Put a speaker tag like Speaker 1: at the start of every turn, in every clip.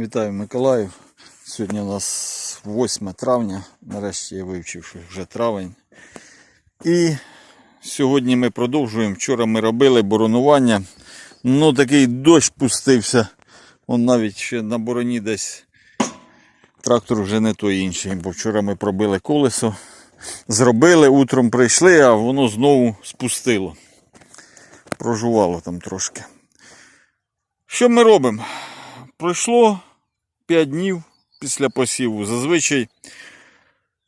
Speaker 1: Вітаю Миколаїв. Сьогодні у нас 8 травня. Нарешті я вивчив, що вже травень. І сьогодні ми продовжуємо. Вчора ми робили боронування. Ну такий дощ пустився. Он навіть ще на бороні десь трактор вже не той інший. Бо вчора ми пробили колесо. Зробили, утром прийшли, а воно знову спустило. Прожувало там трошки. Що ми робимо? Пройшло 5 днів після посіву. Зазвичай,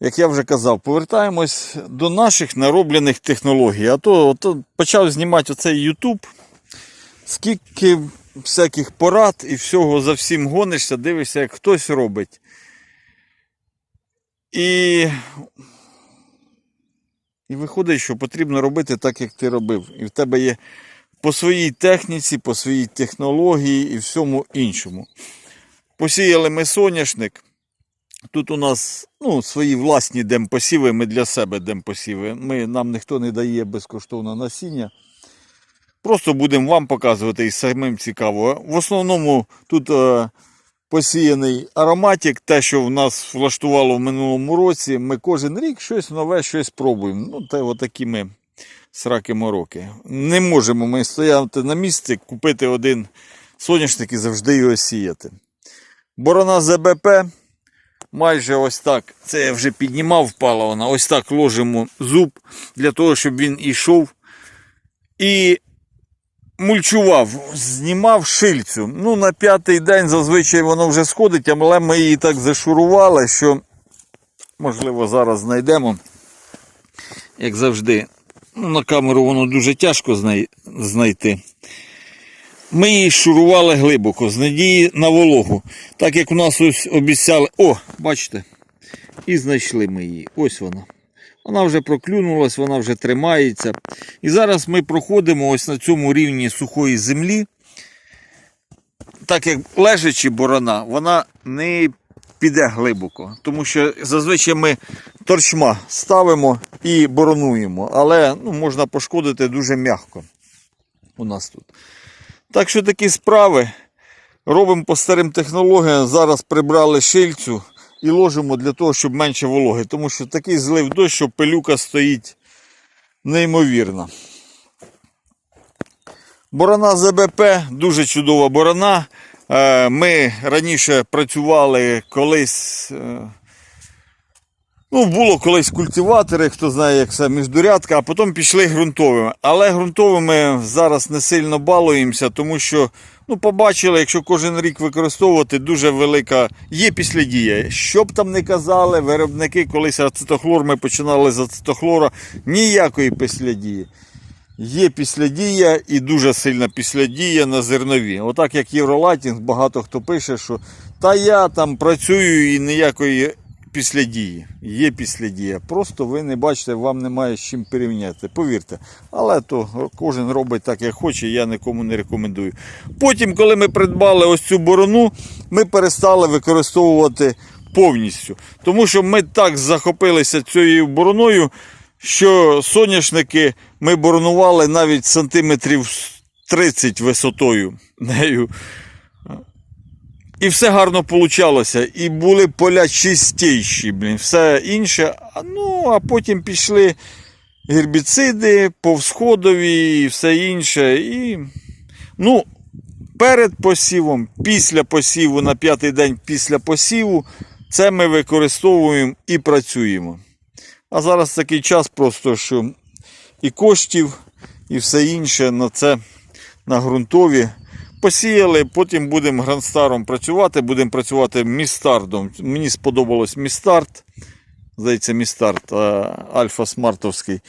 Speaker 1: як я вже казав, повертаємось до наших нароблених технологій. А то, то почав знімати оцей YouTube. Скільки всяких порад і всього за всім гонишся, дивишся, як хтось робить. І, і виходить, що потрібно робити так, як ти робив. І в тебе є по своїй техніці, по своїй технології і всьому іншому. Посіяли ми соняшник. Тут у нас ну, свої власні демпосіви, ми для себе демпосіви. Ми, нам ніхто не дає безкоштовно насіння. Просто будемо вам показувати і самим цікаво. В основному тут е, посіяний ароматик, те, що в нас влаштувало в минулому році. Ми кожен рік щось нове, щось пробуємо. Ну, те отакі ми сраки мороки. Не можемо ми стояти на місці, купити один соняшник і завжди його сіяти. Борона ЗБП майже ось так. Це я вже піднімав, впала вона. Ось так ложимо зуб для того, щоб він ішов. І мульчував, знімав шильцю. Ну, на п'ятий день зазвичай воно вже сходить, але ми її так зашурували, що, можливо, зараз знайдемо. Як завжди, ну, на камеру воно дуже тяжко знай- знайти. Ми її шурували глибоко, з надії на вологу. Так як у нас ось обіцяли. О, бачите, і знайшли ми її. Ось вона. Вона вже проклюнулась, вона вже тримається. І зараз ми проходимо ось на цьому рівні сухої землі. Так як лежачи борона, вона не піде глибоко. Тому що зазвичай ми торчма ставимо і боронуємо. Але ну, можна пошкодити дуже м'яко у нас тут. Так що такі справи. Робимо по старим технологіям. Зараз прибрали шильцю і ложимо для того, щоб менше вологи. Тому що такий злив дощ, що пилюка стоїть неймовірно. Борона ЗБП дуже чудова борона. Е, Ми раніше працювали колись. Ну, було колись культиватори, хто знає, як це міждурядка, а потім пішли ґрунтовими. Але ґрунтовими зараз не сильно балуємося, тому що ну, побачили, якщо кожен рік використовувати, дуже велика є післядія. Що б там не казали, виробники, колись ацетохлор, ми починали з ацетохлора, ніякої післядії. Є післядія і дуже сильна післядія на зернові. Отак як Євролайтінг, багато хто пише, що та я там працюю і ніякої післядії. Є післядія. Просто ви не бачите, вам немає з чим порівняти. Повірте. Але то кожен робить так, як хоче, я нікому не рекомендую. Потім, коли ми придбали ось цю борону, ми перестали використовувати повністю. Тому що ми так захопилися цією бороною, що соняшники ми боронували навіть сантиметрів 30 висотою нею. І все гарно получалося. І були поля чистіші, блін, все інше. Ну, а потім пішли гербіциди, повсходові і все інше. І, ну, перед посівом, після посіву, на п'ятий день після посіву, це ми використовуємо і працюємо. А зараз такий час просто, що і коштів, і все інше на це на ґрунтові. Посіяли, потім будемо грандстаром працювати, будемо працювати містардом. Мені сподобалось містарт. Здається, містарт Альфа Смартовський.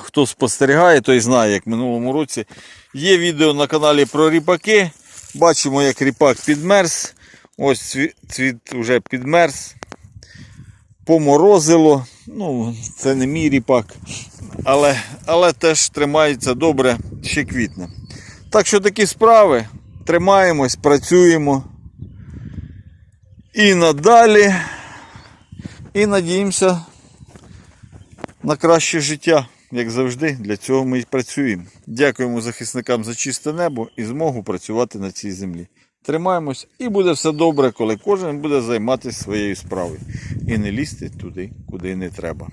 Speaker 1: Хто спостерігає, той знає, як в минулому році. Є відео на каналі про ріпаки. Бачимо, як ріпак підмерз. Ось цвіт, цвіт вже підмерз. Поморозило. Ну, це не мій ріпак. Але, але теж тримається добре, ще квітне. Так що такі справи. Тримаємось, працюємо. І надалі. І надіємося на краще життя, як завжди. Для цього ми і працюємо. Дякуємо захисникам за чисте небо і змогу працювати на цій землі. Тримаємось і буде все добре, коли кожен буде займатися своєю справою. І не лізти туди, куди не треба.